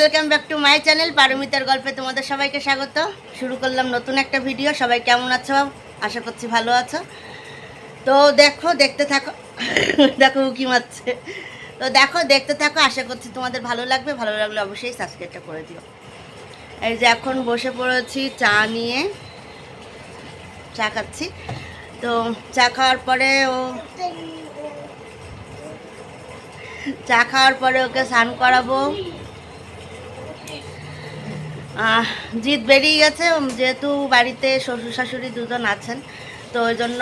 Welcome back to my channel পারমিতার গল্পে তোমাদের সবাইকে স্বাগত। শুরু করলাম নতুন একটা ভিডিও। সবাই কেমন আছো? আশা করছি ভালো আছো। তো দেখো, দেখতে থাকো। দেখো উকি মারছে। তো দেখো, দেখতে থাকো। আশা করছি তোমাদের ভালো লাগবে। ভালো লাগলে অবশ্যই সাবস্ক্রাইবটা করে দিও। এই যে এখন বসে পড়েছি চা নিয়ে। চা খাচ্ছি। তো চা খাওয়ার পরে ও চা খাওয়ার পরে ওকে স্নান করাবো। জিৎ বেরিয়ে গেছে যেহেতু বাড়িতে শ্বশুর শাশুড়ি দুজন আছেন, তো ওই জন্য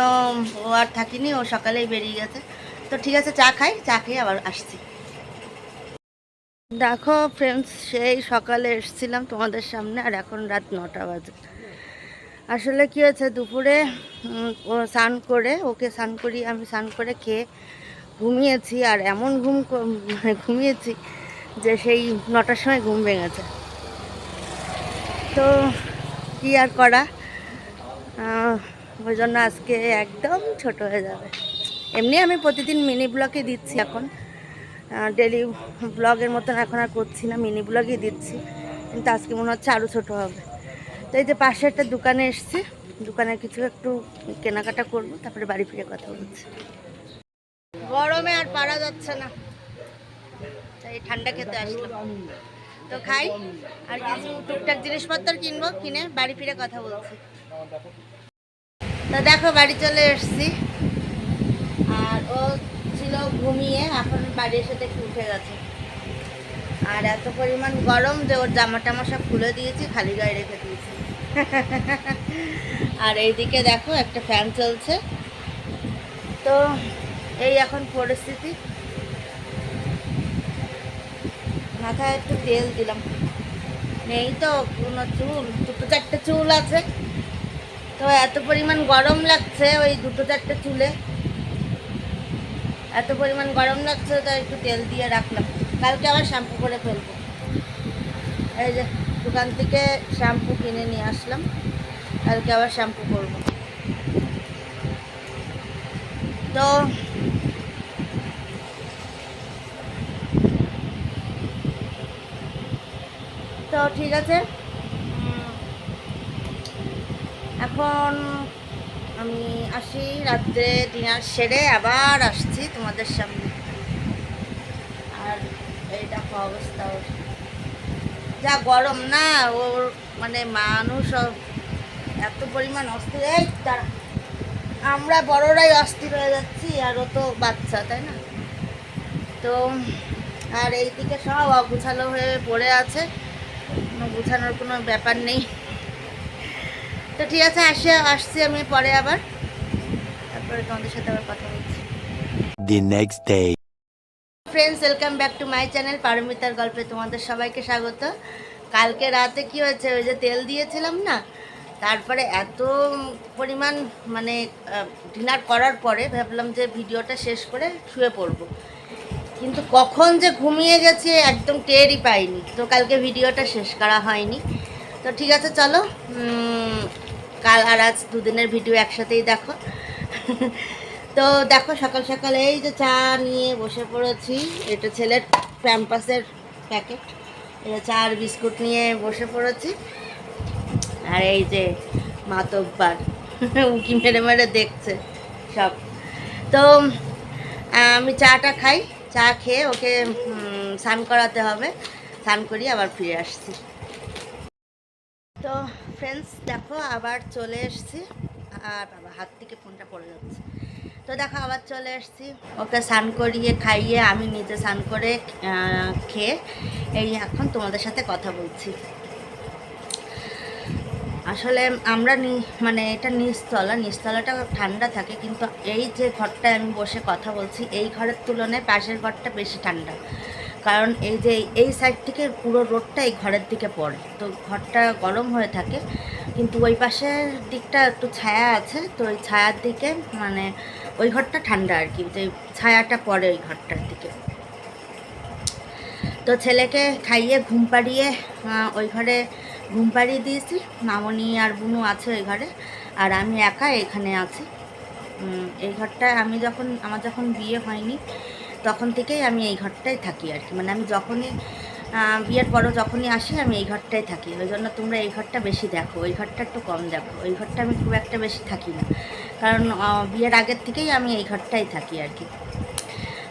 ও আর থাকিনি, ও সকালেই বেরিয়ে গেছে। তো ঠিক আছে, চা খাই, চা খেয়ে আবার আসছি। দেখো ফ্রেন্ডস সেই সকালে এসেছিলাম তোমাদের সামনে, আর এখন রাত নটা বাজে। আসলে কি হয়েছে, দুপুরে ও স্নান করে, ওকে স্নান করি আমি স্নান করে খেয়ে ঘুমিয়েছি, আর এমন ঘুম মানে ঘুমিয়েছি যে সেই নটার সময় ঘুম ভেঙেছে। তো কি আর করা? ওই জন্য আজকে একদম ছোট হয়ে যাবে। এমনি আমি প্রতিদিন মিনি ব্লগে দিচ্ছি এখন। ডেলি ব্লগের মতন এখন আর করছি না মিনি ব্লগই দিচ্ছি। কিন্তু আজকে মনে হচ্ছে আরও ছোট হবে। তো এই যে পাশে একটা দোকানে এসছি। দোকানে কিছু একটু কেনাকাটা করব, তারপরে বাড়ি ফিরে কথা বলছি। গরমে আর পারা যাচ্ছে না। তাই ঠান্ডা খেতে আসলাম। তো খাই। আর কিছু টুকটাক জিনিসপত্র কিনবো, কিনে বাড়ি ফিরে কথা বলছি। তো দেখো, বাড়ি চলে এসছি। আর ও ছিল ঘুমিয়ে, এখন বাড়ি এসে দেখে উঠে গেছে। আর এত পরিমাণ গরম যে ওর জামা টামা সব খুলে দিয়েছি, খালি গায়ে রেখে দিয়েছি। আর এইদিকে দেখো, একটা ফ্যান চলছে। তো এই এখন পরিস্থিতি। মাথায় একটু তেল দিলাম। নেই তো কোনো চুল, দুটো চারটে চুল আছে। তো এত পরিমাণ গরম লাগছে ওই দুটো চারটে চুলে। এত পরিমাণ গরম লাগছে, তো একটু তেল দিয়ে রাখলাম। কালকে আবার শ্যাম্পু করে ফেলব। এই যে দোকান থেকে শ্যাম্পু কিনে নিয়ে আসলাম। কালকে আবার শ্যাম্পু করব। তো তো ঠিক আছে। এখন আমি আসি রাত্রে ডিনার সেরে আবার আসছি তোমাদের সামনে। আর এই দেখো অবস্থা ওর। যা গরম না, ওর মানে মানুষ এত পরিমাণ অস্থির। এই আমরা বড়রাই অস্থির হয়ে যাচ্ছি আর ও তো বাচ্চা, তাই না? তো, আর এইদিকে সব অগুছালো হয়ে পড়ে আছে। কোনো গুছানোর কোনো ব্যাপার নেই। তো ঠিক আছে আসে আসছি আমি পরে আবার। তারপরে তোমাদের সাথে আবার কথা বলছি The next day. Friends welcome back to my channel পারমিতার গল্পে তোমাদের সবাইকে স্বাগত। কালকে রাতে কি হয়েছে? ওই যে তেল দিয়েছিলাম না তারপরে এত পরিমাণ মানে ডিনার করার পরে ভাবলাম যে ভিডিওটা শেষ করে শুয়ে পড়ব। কিন্তু কখন যে ঘুমিয়ে গেছে একদম টেরই পাইনি। তো কালকে ভিডিওটা শেষ করা হয়নি। তো ঠিক আছে, চলো। কাল আর আজ দুদিনের ভিডিও একসাথেই দেখো। তো দেখো, সকাল সকাল এই যে চা নিয়ে বসে পড়েছি। এটা ছেলের প্যাম্পাসের প্যাকেট। এটা চা আর বিস্কুট নিয়ে বসে পড়েছি। আর এই যে মাতব্বার, উকি মেরে মেরে দেখছে সব। তো আমি চাটা খাই। চা খেয়ে ওকে স্নান করাতে হবে। স্নান করি আবার ফিরে আসছি। তো ফ্রেন্ডস দেখো, আবার চলে এসেছি। আর বাবা, হাত থেকে ফোনটা পড়ে যাচ্ছে। তো দেখো, আবার চলে এসেছি। ওকে স্নান করিয়ে খাইয়ে আমি নিজে স্নান করে খেয়ে এই এখন তোমাদের সাথে কথা বলছি। আসলে আমরা মানে এটা নিচতলা নিচতলাটা ঠান্ডা থাকে, কিন্তু এই যে ঘরটায় আমি বসে কথা বলছি, এই ঘরের তুলনায় পাশের ঘরটা বেশি ঠান্ডা। কারণ এই যে এই সাইড থেকে পুরো রোডটা এই ঘরের দিকে পড়ে। তো ঘরটা গরম হয়ে থাকে, কিন্তু ওই পাশের দিকটা একটু ছায়া আছে, তো ওই ছায়ার দিকে মানে ওই ঘরটা ঠান্ডা আর কি, যে ছায়াটা পড়ে ওই ঘরটার দিকে। তো ছেলেকে খাইয়ে, ঘুম পাড়িয়ে ওই ঘরে ঘুম পাড়িয়ে দিয়েছি। মামনি আর বুনু আছে ওই ঘরে, আর আমি একা এখানে আছি। এই ঘরটায় আমি যখন, আমার যখন বিয়ে হয়নি, তখন থেকেই আমি এই ঘরটায় থাকি আর কি। মানে আমি যখনই বিয়ের পরও যখনই আসি, আমি এই ঘরটায় থাকি। ওই জন্য তোমরা এই ঘরটা বেশি দেখো, ওই ঘরটা একটু কম দেখো। ওই ঘরটা আমি খুব একটা বেশি থাকি না। কারণ বিয়ের আগের থেকেই আমি এই ঘরটাই থাকি আর কি।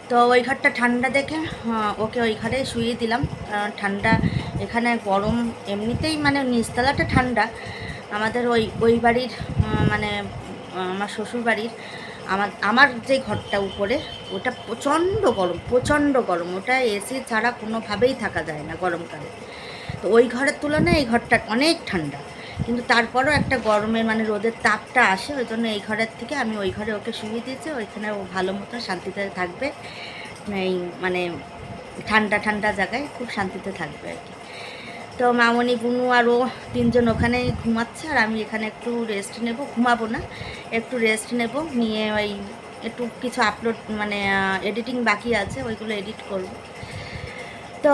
তো ওই ঘরটা ঠান্ডা দেখে ওকে ওই ঘরে শুয়ে দিলাম। কারণ ঠান্ডা এখানে গরম এমনিতেই মানে নিচতলাটা ঠান্ডা। আমাদের ওই ওই বাড়ির মানে আমার শ্বশুর বাড়ির, আমার আমার যে ঘরটা উপরে, ওটা প্রচণ্ড গরম প্রচণ্ড গরম। ওটা এসি ছাড়া কোনোভাবেই থাকা যায় না গরমকালে। তো ওই ঘরের তুলনায় এই ঘরটা অনেক ঠান্ডা। কিন্তু তারপরও একটা গরমের মানে রোদের তাপটা আসে, ওই জন্য এই ঘরের থেকে আমি ওই ঘরে ওকে শুয়ে দিয়েছি। ওইখানে ও ভালো মতো শান্তিতে থাকবে। এই মানে ঠান্ডা ঠান্ডা জায়গায় খুব শান্তিতে থাকবে আর কি। তো মামনি, বুনু আরও তিনজন ওখানেই ঘুমাচ্ছে আর আমি এখানে একটু রেস্ট নেব। ঘুমাবো না, একটু রেস্ট নেব, নিয়ে ওই একটু কিছু আপলোড মানে এডিটিং বাকি আছে, ওইগুলো এডিট করব। তো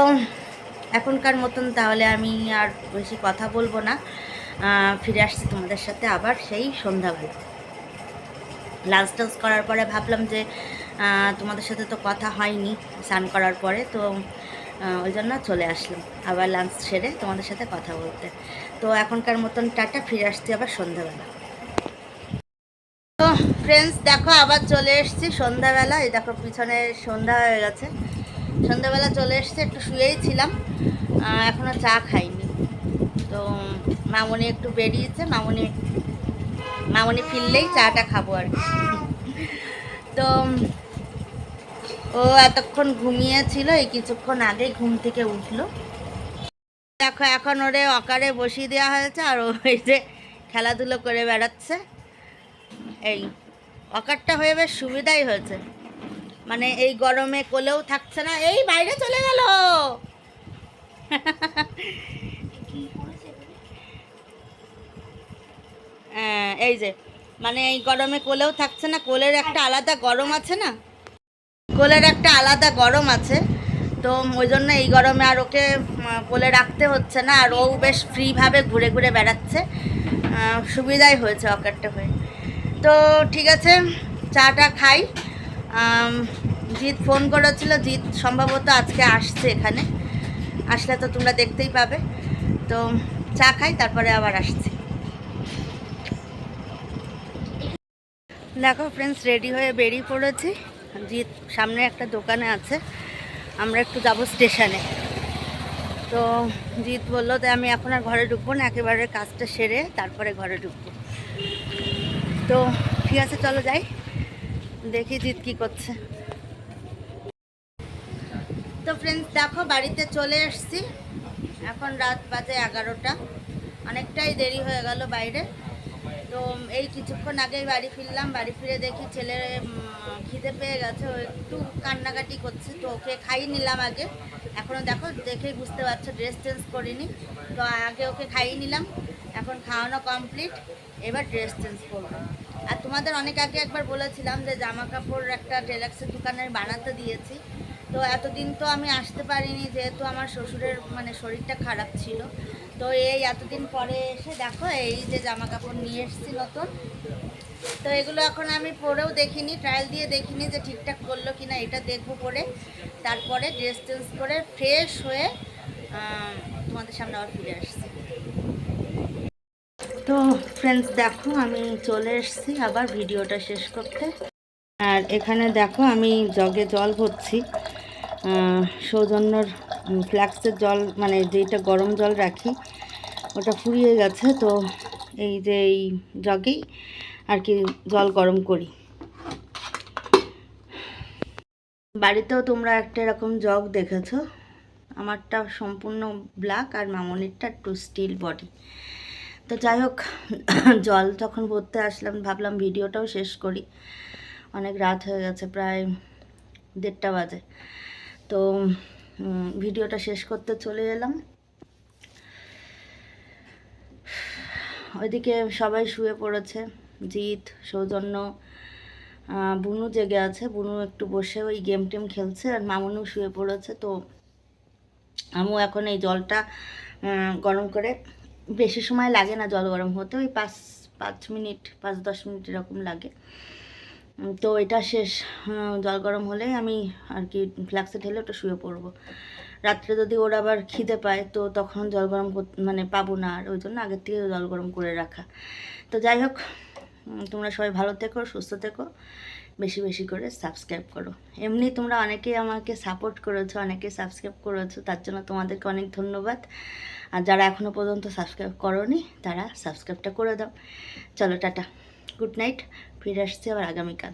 এখনকার মতন তাহলে আমি আর বেশি কথা বলব না। ফিরে আসছি তোমাদের সাথে আবার সেই সন্ধ্যাবেলা। লাঞ্চ টাঞ্চ করার পরে ভাবলাম যে তোমাদের সাথে তো কথা হয়নি, স্নান করার পরে, তো ওই জন্য চলে আসলাম। আবার লাঞ্চ সেরে তোমাদের সাথে কথা বলতে। তো এখনকার মতন টাটা ফিরে আসছি আবার সন্ধ্যাবেলা। তো ফ্রেন্ডস দেখো আবার চলে এসেছি সন্ধ্যাবেলা। এই দেখো পিছনে সন্ধ্যা হয়ে গেছে। সন্ধ্যাবেলা চলে এসেছি একটু শুয়েই ছিলাম। আহ, এখনও চা খাইনি। তো মামনি একটু বেরিয়েছে মামনি মামনি ফিরলেই চাটা খাব আর কি। তো ও এতক্ষণ ঘুমিয়েছিল এই কিছুক্ষণ আগেই ঘুম থেকে উঠল। দেখো এখন ওরে অকারে বসিয়ে দেওয়া হয়েছে আর ও এই যে খেলাধুলো করে বেড়াচ্ছে। এই অকারটা হয়ে বেশ সুবিধাই হয়েছে। মানে এই গরমে কোলেও থাকছে না এই বাইরে চলে গেল। হ্যাঁ, এই যে মানে এই গরমে কোলেও থাকছে না কোলের একটা আলাদা গরম আছে না? কোলের একটা আলাদা গরম আছে, তো ওই জন্য এই গরমে আর ওকে কোলে রাখতে হচ্ছে না, আর ও বেশ ফ্রিভাবে ঘুরে ঘুরে বেড়াচ্ছে। সুবিধাই হয়েছে অকারটা হয়ে। তো ঠিক আছে, চাটা খাই। জিৎ ফোন করেছিল, জিৎ সম্ভবত আজকে আসছে এখানে। আসলে তো তোমরা দেখতেই পাবে। তো চা খাই, তারপরে আবার আসছি। দেখো ফ্রেন্ডস রেডি হয়ে বেরিয়ে পড়েছি। জিৎ সামনে একটা দোকানে আছে। আমরা একটু যাব স্টেশনে। তো জিৎ বলল যে আমি এখন আর ঘরে ঢুকবো না, একেবারে কাজটা সেরে তারপরে ঘরে ঢুকবো। তো ঠিক আছে, চলো যাই। দেখি জিৎ কি করছে। তো ফ্রেন্ডস দেখো, বাড়িতে চলে এসছি। এখন রাত বাজে এগারোটা। অনেকটাই দেরি হয়ে গেল বাইরে। তো এই কিছুক্ষণ আগেই বাড়ি ফিরলাম, বাড়ি ফিরে দেখি ছেলে খিদে পেয়ে গেছে, ও একটু কান্নাকাটি করছে, তো ওকে খাইয়ে নিলাম আগে। এখনও দেখো, দেখেই বুঝতে পারছ ড্রেস চেঞ্জ করিনি। তো আগে ওকে খাইয়ে নিলাম, এখন খাওয়ানো কমপ্লিট এবার ড্রেস চেঞ্জ করব। আর তোমাদের অনেক আগে একবার বলেছিলাম যে জামা কাপড় একটা টেলাক্সের দোকানে বানাতে দিয়েছি। তো এতদিন তো আমি আসতে পারিনি, যেহেতু আমার শ্বশুরের মানে শরীরটা খারাপ ছিল। তো এই এতদিন পরে এসে দেখো, এই যে জামা কাপড় নিয়ে এসেছি নতুন। তো এগুলো এখন আমি পরেও দেখিনি ট্রায়াল দিয়ে দেখিনি যে ঠিকঠাক করল কিনা, এটা দেখব পরে। তারপরে ড্রেস চেঞ্জ করে ফ্রেশ হয়ে তোমাদের সামনে আবার ফিরে আসছি। তো ফ্রেন্ডস দেখো, আমি চলে এসেছি আবার ভিডিওটা শেষ করতে। আর এখানে দেখো, আমি জগে জল ভরছি। সৌজন্যর ফ্ল্যাক্সের জল মানে যেটা গরম জল রাখি, ওটা ফুরিয়ে গেছে, তো এই যে এই জগেই আর কি জল গরম করি। বাড়িতেও তোমরা একটা এরকম জগ দেখেছ? আমারটা সম্পূর্ণ ব্ল্যাক আর মামনিরটা একটু স্টিল বডি। তো যাই হোক, জল যখন ভরতে আসলাম, ভাবলাম ভিডিওটাও শেষ করি। অনেক রাত হয়ে গেছে, প্রায় দেড়টা বাজে। তো ভিডিওটা শেষ করতে চলে এলাম। ওইদিকে সবাই শুয়ে পড়েছে, জিৎ, সৌজন্য বুনু জেগে আছে। বুনু একটু বসে ওই গেম টেম খেলছে আর মামুনু শুয়ে পড়েছে। তো আমু এখন এই জলটা গরম করে, বেশি সময় লাগে না জল গরম হতে, ওই পাঁচ পাঁচ মিনিট, পাঁচ দশ মিনিট এরকম লাগে। তো এটা শেষ জল গরম হলে আমি আর কি ফ্ল্যাক্সে ঢেলে ওটা শুয়ে পড়ব। রাত্রে যদি ওর আবার খিদে পায়, তো তখন জল গরম মানে পাবো না, আর ওই জন্য আগের থেকে জল গরম করে রাখা। তো যাই হোক তোমরা সবাই ভালো থেকো, সুস্থ থেকো, বেশি বেশি করে সাবস্ক্রাইব করো। এমনি তোমরা অনেকেই আমাকে সাপোর্ট করেছ, অনেকে সাবস্ক্রাইব করেছ, তার জন্য তোমাদেরকে অনেক ধন্যবাদ। আর যারা এখনও পর্যন্ত সাবস্ক্রাইব করোনি, তারা সাবস্ক্রাইবটা করে দাও। চলো, টাটা। গুড নাইট ফিরে আসছি আবার আগামীকাল।